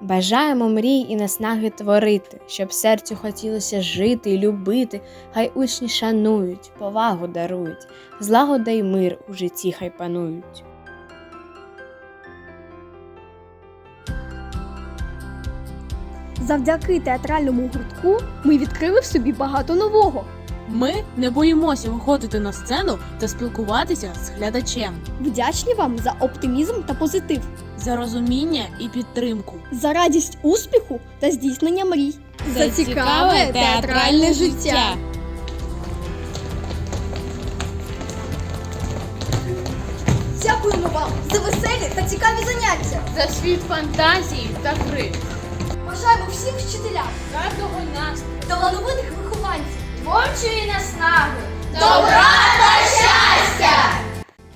Бажаємо мрій і наснаги творити, щоб серцю хотілося жити і любити, хай учні шанують, повагу дарують, злагода й мир у житті хай панують. Завдяки театральному гуртку ми відкрили в собі багато нового. Ми не боїмося виходити на сцену та спілкуватися з глядачем Вдячні вам за оптимізм та позитив, за розуміння і підтримку. за радість успіху та здійснення мрій, За цікаве театральне життя. Дякуємо вам за веселі та цікаві заняття. За світ фантазії та гри. Бажаємо всім вчителям Гарного настрою. талановитих. Творчої наснаги.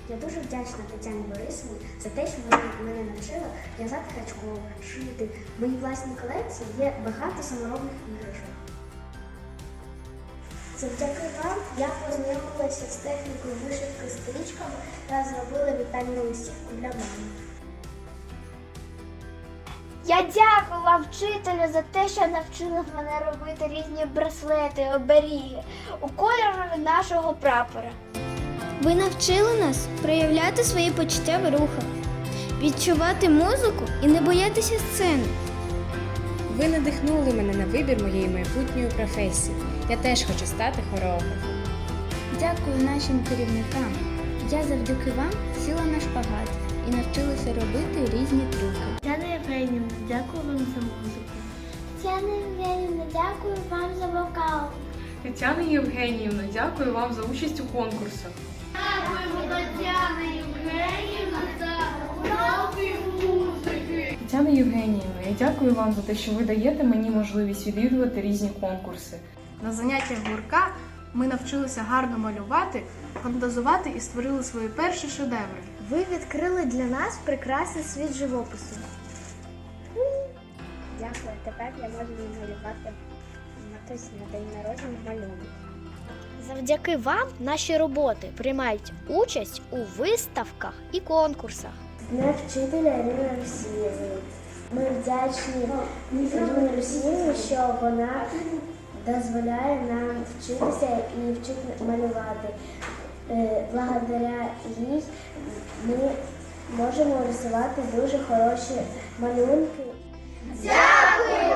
Я дуже вдячна Тетяні Борисовні за те, що вона мене навчила в'язати гачком, шити. В моїй власній колекції є багато саморобних іграшок. Завдяки вам я познайомилася з технікою вишивки стрічками та зробила вітальну листівку для мами. Я дякую вчителю, за те, що навчили мене робити різні браслети, оберіги у кольорі нашого прапора. Ви навчили нас проявляти свої почуття в рухах, відчувати музику і не боятися сцени. Ви надихнули мене на вибір моєї майбутньої професії. Я теж хочу стати хореографом. Дякую нашим керівникам. Я завдяки вам сіла на шпагат і навчилася робити різні трюки. Дякую вам за вокал. Тетяна Євгенівна, дякую вам за участь у конкурсах. Тетяна Євгенівна, я дякую вам за те, що ви даєте мені можливість відвідувати різні конкурси. На заняттях гурка ми навчилися гарно малювати, фантазувати і створили свої перші шедеври. Ви відкрили для нас прекрасний світ живопису. Дякую, тепер я можу намалювати матусі на день народження малюнок. Завдяки вам наші роботи приймають участь у виставках і конкурсах. Дня вчителя Ірина Росіївни. Ми вдячні Ірині Росіївні, що вона дозволяє нам вчитися і вчити малювати. Е, Благодаря їй ми можемо рисувати дуже хороші малюнки. Дякую